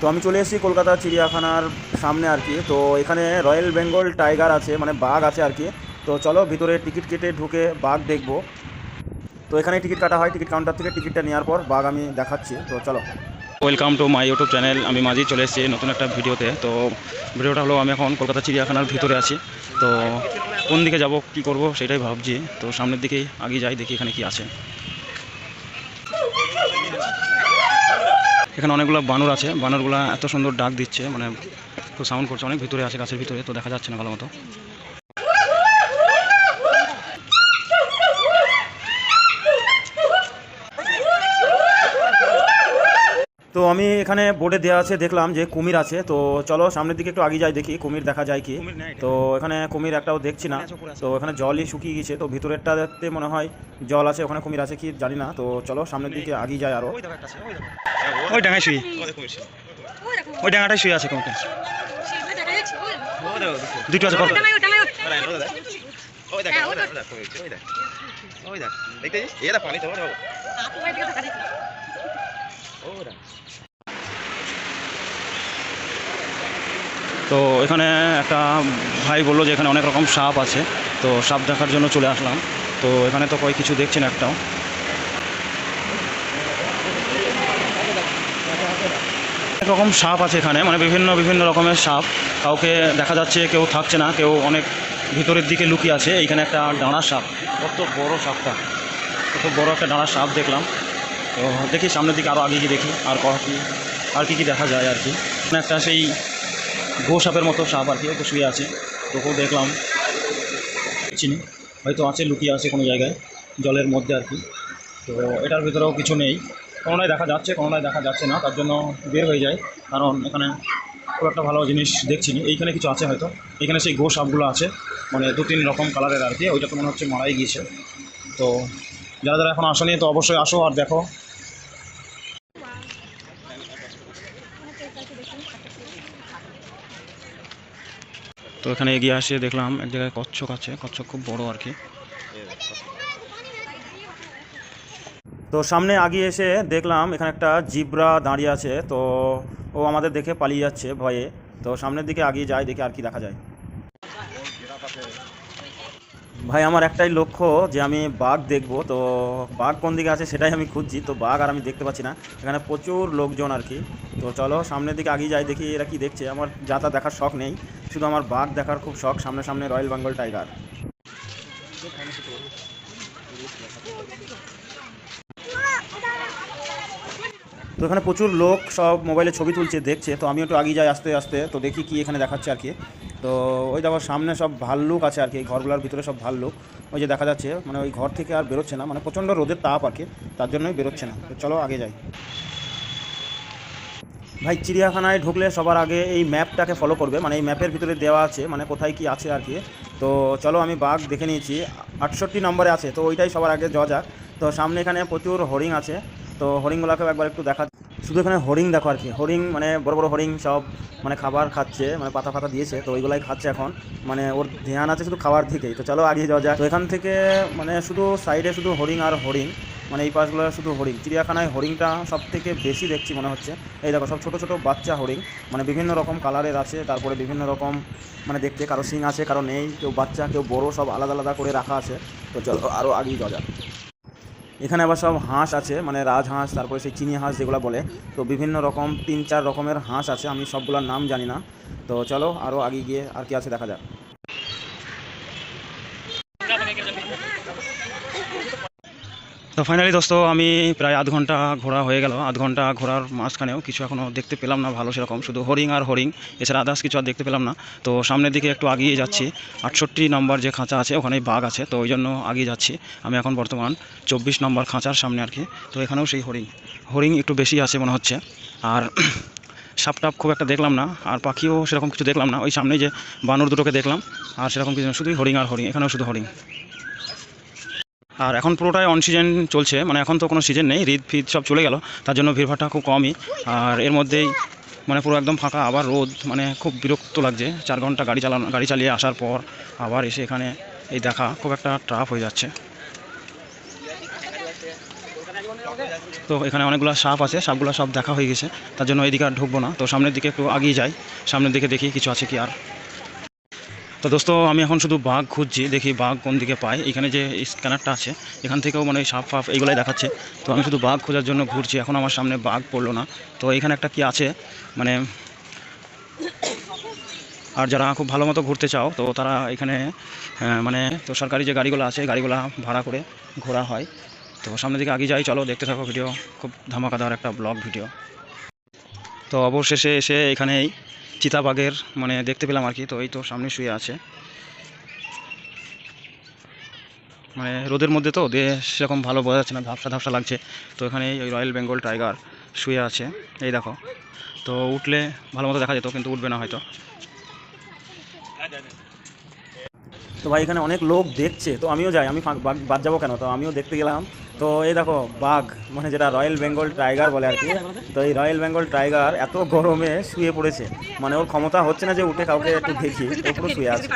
তো আমি চলে এসেছি কলকাতা চিড়িয়াখানার সামনে আর কি। তো এখানে রয়্যাল বেঙ্গল টাইগার আছে মানে বাঘ আছে আর কি। তো চলো ভিতরে টিকিট কেটে ঢুকে বাঘ দেখব। তো এখানে টিকিট কাটা হয়, টিকিট কাউন্টার থেকে টিকিটটা নেওয়ার পর বাঘ আমি দেখাচ্ছি। তো চলো। Welcome to my YouTube channel আমি মাঝেই চলে এসেছি নতুন একটা ভিডিওতে। তো ভিডিওটা হলো আমি এখন কলকাতা চিড়িয়াখানার ভিতরে আছি। তো কোন দিকে যাব, কি করব সেটাই ভাবছি। তো সামনের দিকেই আগে যাই, দেখি এখানে কি আছে। এখানে অনেকগুলো বানর আছে। বানরগুলো এত সুন্দর ডাক দিচ্ছে মানে খুব সাউন্ড করছে। অনেক ভিতরে আছে গাছের ভিতরে, তো দেখা যাচ্ছে না ভালো মতো। তো আমি এখানে বোর্ডে দেওয়া আছে দেখলাম যে কুমির আছে। তো চলো সামনের দিকে একটু আগে যাই দেখি কুমির দেখা যায় কি। তো এখানে কুমির একটাও দেখছি না। তো এখানে জলই শুকিয়ে গেছে। তো ভিতরেরটাতে মনে হয় জল আছে ওখানে কুমির আছে কি জানি না। তো চলো সামনের দিকে আগে যাই আরও। ওই ডাঙায় শুয়ে ওই ডাঙাটাই শুয়ে আছে কোনটা দুটো আছে কত? তো এখানে একটা ভাই বলল যে এখানে অনেক রকম সাপ আছে। তো সাপ দেখার জন্য চলে আসলাম। তো এখানে তো কই কিছু দেখছি না একটাও। অনেক রকম সাপ আছে এখানে মানে বিভিন্ন বিভিন্ন রকমের সাপ। কাউকে দেখা যাচ্ছে, কেউ থাকছে না, কেউ অনেক ভিতরের দিকে লুকিয়ে আছে। এইখানে একটা ডাঁড়া সাপ। কত বড় সাপটা। কত বড় একটা ডাঁড়া সাপ দেখলাম। তো দেখি সামনের দিকে আরও আগে গিয়ে দেখি, আর কি আর কী কী দেখা যায় আর কি। একটা সেই গো সাপের মতো সাপ আর কি একটু শুয়ে আছে। তোকেও দেখলাম। চিনি হয়তো আছে, লুকিয়ে আছে কোনো জায়গায়, জলের মধ্যে আর কি। তো এটার ভিতরেও কিছু নেই। কোনোটাই দেখা যাচ্ছে, কোনোটাই দেখা যাচ্ছে না। তার জন্য বের হয়ে যায়। কারণ এখানে খুব একটা ভালো জিনিস দেখছি না। এইখানে কিছু আছে হয়তো। এখানে সেই গো সাপগুলো আছে। মানে দু তিন রকম কালারের আর কি। ওইটা তো মনে হচ্ছে মারাই গিয়েছে। তো যারা যারা এখন আসেনি, তো অবশ্যই আসো আর দেখো। তো এখানে এগিয়ে আসে, দেখলাম এক জায়গায় কচ্ছক আছে কচ্ছক খুব বড় আর কি। তো সামনে আগিয়ে এসে দেখলাম এখানে একটা জিব্রা দাঁড়িয়ে আছে, তো ও আমাদের দেখে পালিয়ে যাচ্ছে ভয়ে। তো সামনের দিকে আগিয়ে যায়, দেখে আর কি দেখা যায়। ভাই, আমার একটাই লক্ষ্য যে আমি বাঘ দেখব। তো বাঘ কোন দিকে আছে সেটাই আমি খুঁজছি। তো বাঘ আর আমি দেখতে পাচ্ছি না। এখানে প্রচুর লোকজন আর কি। তো চলো, সামনের দিকে আগিয়ে যাই, দেখি এরা কি দেখছে। আমার যা তা দেখার শখ নেই। শুধু আমার বাঘ দেখার খুব শখ সামনে সামনে রয়্যাল বেঙ্গল টাইগার। তো এখানে প্রচুর লোক সব মোবাইলে ছবি তুলছে, দেখছে। তো আমি একটু আগিয়ে যাই আস্তে আস্তে। তো দেখি কি এখানে দেখাচ্ছে আর কি। তো ওই দেখো সামনে সব ভাল্লুক আছে আর কি, এই ঘরগুলোর ভিতরে সব ভাল্লুক। ওই যে দেখা যাচ্ছে মানে ওই ঘর থেকে আর বেরোচ্ছে না মানে প্রচণ্ড রোদের তাপ আর কি, তার জন্যই বেরোচ্ছে না। তো চলো আগে যাই। ভাই, চিড়িয়াখানায় ঢুকলে সবার আগে এই ম্যাপটাকে ফলো করবে মানে এই ম্যাপের ভিতরে দেওয়া আছে মানে কোথায় কি আছে আর কি। তো চলো আমি বাঘ দেখে নিয়েছি, আটষট্টি নম্বরে আছে, তো ওইটাই সবার আগে যাওয়া যাক। তো সামনে এখানে প্রচুর হরিণ আছে, তো হরিণগুলোকেও একবার একটু দেখা শুধু এখানে হরিণ দেখো আর কি। হরিণ মানে বড় বড় হরিণ সব মানে খাবার খাচ্ছে মানে পাতা পাতা দিয়েছে, তো ওইগুলাই খাচ্ছে এখন। মানে ওর ধ্যান আছে শুধু খাওয়ার দিকেই, তো চলো আগিয়ে যাওয়া যাক। তো এখান থেকে মানে শুধু সাইডে শুধু হরিণ আর হরিণ মানে এই পাশগুলো শুধু হরিণ। চিড়িয়াখানায় হরিণটা সব থেকে বেশি দেখছি মনে হচ্ছে। এই দেখো, সব ছোটো ছোটো বাচ্চা হরিণ মানে বিভিন্ন রকম কালারের আছে, তারপরে বিভিন্ন রকম মানে দেখতে, কারও সিং আছে, কারও নেই, কেউ বাচ্চা, কেউ বড়, সব আলাদা আলাদা করে রাখা আছে। তো চলো আরও আগেই যাওয়া যাক। এখানে আবার সব হাঁস আছে মানে রাজহাঁস তারপরে সেই চিনি হাঁস যেগুলো বলে। তো বিভিন্ন রকম, তিন চার রকমের হাঁস আছে, আমি সবগুলোর নাম জানি না। তো চলো আরও আগে গিয়ে আর কি আছে দেখা যাক। তো ফাইনালি দোস্ত, আমি প্রায় আধ ঘণ্টা ঘোরা হয়ে গেল। আধ ঘণ্টা ঘোরার মাঝখানেও কিছু এখনও দেখতে পেলাম না ভালো সেরকম, শুধু হরিং আর হরিং, এছাড়া আদার্স কিছু আর দেখতে পেলাম না। তো সামনের দিকে একটু আগিয়ে যাচ্ছি, আটষট্টি নম্বর যে খাঁচা আছে, ওখানেই বাঘ আছে, তো ওই জন্য আগিয়ে যাচ্ছি। আমি এখন বর্তমান চব্বিশ নম্বর খাঁচার সামনে আর কি তো এখানেও সেই হরিং। হরিং একটু বেশি আছে মনে হচ্ছে। আর সাপ টাপ খুব একটা দেখলাম না, আর পাখিও সেরকম কিছু দেখলাম না। ওই সামনে যে বানর দুটোকে দেখলাম, আর সেরকম কিছু শুধুই হরিং আর হরিং, এখানেও শুধু হরিং। আর এখন পুরোটাই অন সিজন চলছে মানে এখন তো কোনো সিজন নেই, রিদ ফিদ সব চলে গেল, তার জন্য ভিড়ভাড়টা খুব কমই। আর এর মধ্যেই মানে পুরো একদম ফাঁকা, আবার রোদ মানে খুব বিরক্ত লাগছে। চার ঘণ্টা গাড়ি চালানো, গাড়ি চালিয়ে আসার পর আবার এসে এখানে এই দেখা, খুব একটা ট্রাফ হয়ে যাচ্ছে। তো এখানে অনেকগুলো সাপ আছে, সাপগুলো সব দেখা হয়ে গেছে, তার জন্য এইদিকে আর ঢুকবো না। তো সামনের দিকে একটু আগিয়ে যাই, সামনের দিকে দেখি কিছু আছে কি আর। তো দোস্ত, আমি এখন শুধু বাঘ খুঁজছি, দেখি বাঘ কোন দিকে পাই এখানে যে স্ক্যানারটা আছে, এখান থেকেও মানে সাপ ফাপ এইগুলাই দেখাচ্ছে। তো আমি শুধু বাঘ খোঁজার জন্য ঘুরছি, এখন আমার সামনে বাঘ পড়ল না। তো এখানে একটা কি আছে মানে আর যারা খুব ভালো মতো ঘুরতে চাও, তো তারা এখানে মানে তো সরকারি যে গাড়িগুলো আছে, গাড়িগুলো ভাড়া করে ঘোরা হয়। তো সামনের দিকে আগে যাই, চলো দেখতে থাকো ভিডিও, খুব ধামাকাদার একটা ব্লগ ভিডিও। তো অবশেষে এসে এখানেই চিতাবাঘের মানে দেখতে পেলাম আর কি, তো এই তো সামনে শুয়ে আছে। মানে রোদের মধ্যে তো দিয়ে সেরকম ভালো বোঝা যাচ্ছে না, ধাপসা ধাপসা লাগছে। তো এখানে ওই রয়্যাল বেঙ্গল টাইগার শুয়ে আছে, এই দেখো। তো উঠলে ভালো মতো দেখা যেত, কিন্তু উঠবে না হয়তো। তো ভাই এখানে অনেক লোক দেখছে, তো আমিও যাই, আমি বাদ যাব কেন? তো আমিও দেখতে গেলাম। তো এই দেখো বাঘ মানে যেটা রয়্যাল বেঙ্গল টাইগার বলে আর কি, তো এই রয়্যাল বেঙ্গল টাইগার এত গরমে শুয়ে পড়েছে মানে ওর ক্ষমতা হচ্ছে না যে উঠে কাউকে একটু দেখি তো পুরো শুয়ে আছে।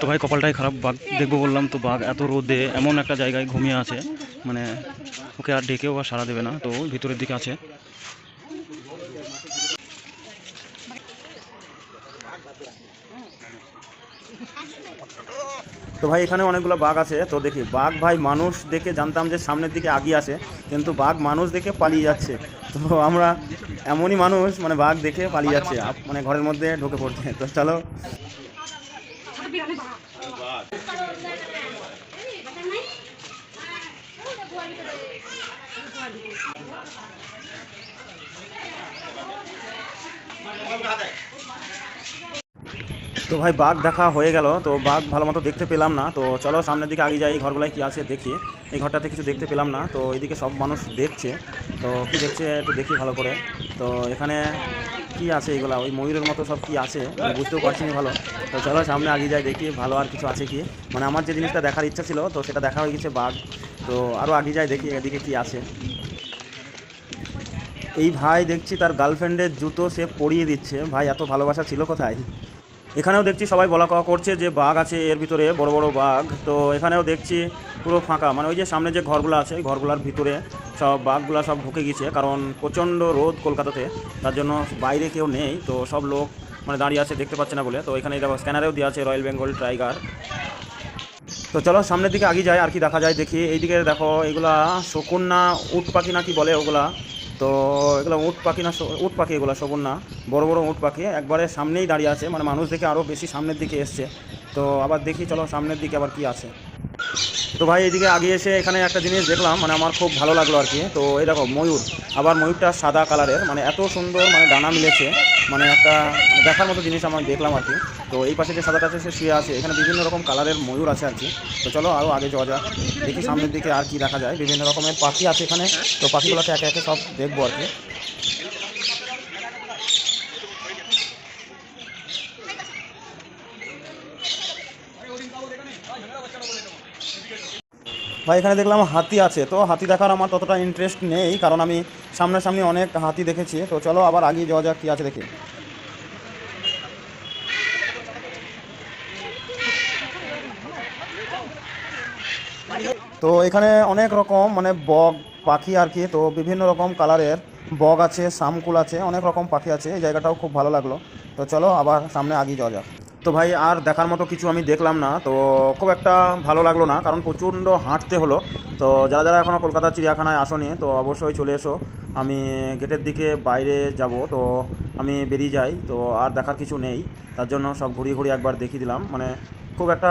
তো ভাই কপালটাই খারাপ, বাঘ দেখব বললাম তো, বাঘ এত রোদে এমন একটা জায়গায় ঘুমিয়ে আছে মানে ওকে আর ডেকেও আর সারা দেবে না, তো ভিতরের দিকে আছে। তো ভাই, এখানে অনেকগুলো বাঘ আছে। তো দেখি, বাঘ ভাই, মানুষ দেখে জানতাম যে সামনের দিকে আগিয়ে আসে কিন্তু বাঘ মানুষ দেখে পালিয়ে যাচ্ছে। তো আমরা এমনই মানুষ মানে বাঘ দেখে পালিয়ে যাচ্ছে মানে ঘরের মধ্যে ঢুকে পড়ছে। তো চলো। তো ভাই বাঘ দেখা হয়ে গেল, তো বাঘ ভালো মতো দেখতে পেলাম না। তো চলো সামনের দিকে আগে যাই এই ঘরগুলাই কি আছে দেখি। এই ঘরটাতে কিছু দেখতে পেলাম না, তো এইদিকে সব মানুষ দেখছে। তো কি দেখছে একটু দেখি ভালো করে। তো এখানে কি আছে এগুলা? ওই ময়ূরের মতো সব কি আছে? বুঝতেও পারছি ভালো। তো চলো সামনে আগে যাই, দেখি ভালো আর কিছু আছে কি। মানে আমার যে জিনিসটা দেখার ইচ্ছা ছিল, তো সেটা দেখা হয়ে গেছে বাঘ। তো আরও আগে যাই, দেখি এদিকে কি আছে। এই ভাই দেখছি তার গার্লফ্রেন্ডের জুতো সে পরিয়ে দিচ্ছে। ভাই, এত ভালোবাসা ছিল কোথায়? এখানেও দেখছি সবাই বলা কওয়া করছে যে বাঘ আছে, এর ভিতরে বড় বড় বাঘ। তো এখানেও দেখছি পুরো ফাঁকা। মানে ওই যে সামনে যে ঘরগুলো আছে ঘরগুলোর ভিতরে সব বাঘগুলো সব ঢুকে গেছে কারণ প্রচণ্ড রোদ কলকাতাতে। তার জন্য বাইরে কেউ নেই, তো সব লোক মানে দাঁড়িয়ে আছে, দেখতে পাচ্ছে না বলে। তো এখানে দেখো, স্ক্যানারেও দেওয়া আছে রয়্যাল বেঙ্গল টাইগার তো চলো সামনের দিকে আগে যায় আর কি দেখা যায় দেখি। এইদিকে দেখো, এগুলা শকুন না, উট পাখি না কি বলে ওগুলা? তো এগুলো উট পাখি না উট পাখি এগুলো শকুন না। বড় বড় উট পাখি। একবারে সামনেই দাঁড়িয়ে আছে মানে মানুষ দেখে আরও বেশি সামনের দিকে এসছে। তো আবার দেখি, চলো সামনের দিকে আবার কি আছে। তো ভাই এদিকে আগে এসে এখানে একটা জিনিস দেখলাম মানে আমার খুব ভালো লাগল আর কি। তো এই দেখো, ময়ূর। আবার ময়ূরটা সাদা কালারের মানে এত সুন্দর মানে ডানা মিলেছে মানে একটা দেখার মতো জিনিস আমি দেখলাম আর কি। তো এই পাশে যে সাদাটা আছে, সে শুয়ে আছে। এখানে বিভিন্ন রকম কালারের ময়ূর আছে আর কি। তো চলো আরও আগে যাওয়া যাক, দেখি সামনের দিকে আর কি দেখা যায়। বিভিন্ন রকমের পাখি আছে এখানে, তো পাখিগুলোকে একে একে সব দেখব আর কি। ভাই, এখানে দেখলাম হাতি আছে। তো হাতি দেখার আমার ততটা ইন্টারেস্ট নেই, কারণ আমি সামনাসামনি অনেক হাতি দেখেছি। তো চলো আবার আগে যাওয়া যাক, কী আছে দেখি। তো এখানে অনেক রকম মানে বগ পাখি আর কি। তো বিভিন্ন রকম কালারের বগ আছে, শামকুল আছে, অনেক রকম পাখি আছে। এই জায়গাটাও খুব ভালো লাগল। তো চলো আবার সামনে আগে যাওয়া যাক। তো ভাই আর দেখার মতো কিছু আমি দেখলাম না, তো খুব একটা ভালো লাগল না, কারণ প্রচণ্ড হাঁটতে হলো। তো যারা যারা এখনও কলকাতা চিড়িয়াখানায় আসনি, তো অবশ্যই চলে এসো। আমি গেটের দিকে বাইরে যাব, তো আমি বেরিয়ে যাই, তো আর দেখার কিছু নেই। তার জন্য সব ঘুরিয়ে ঘুরিয়ে একবার দেখিয়ে দিলাম। মানে খুব একটা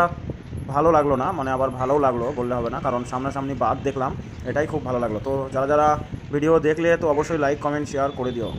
ভালো লাগল না মানে আবার ভালোও লাগল বললে হবে না, কারণ সামনাসামনি বাদ দেখলাম, এটাই খুব ভালো লাগল। তো যারা যারা ভিডিও দেখলে তো অবশ্যই লাইক কমেন্ট শেয়ার করে দিও।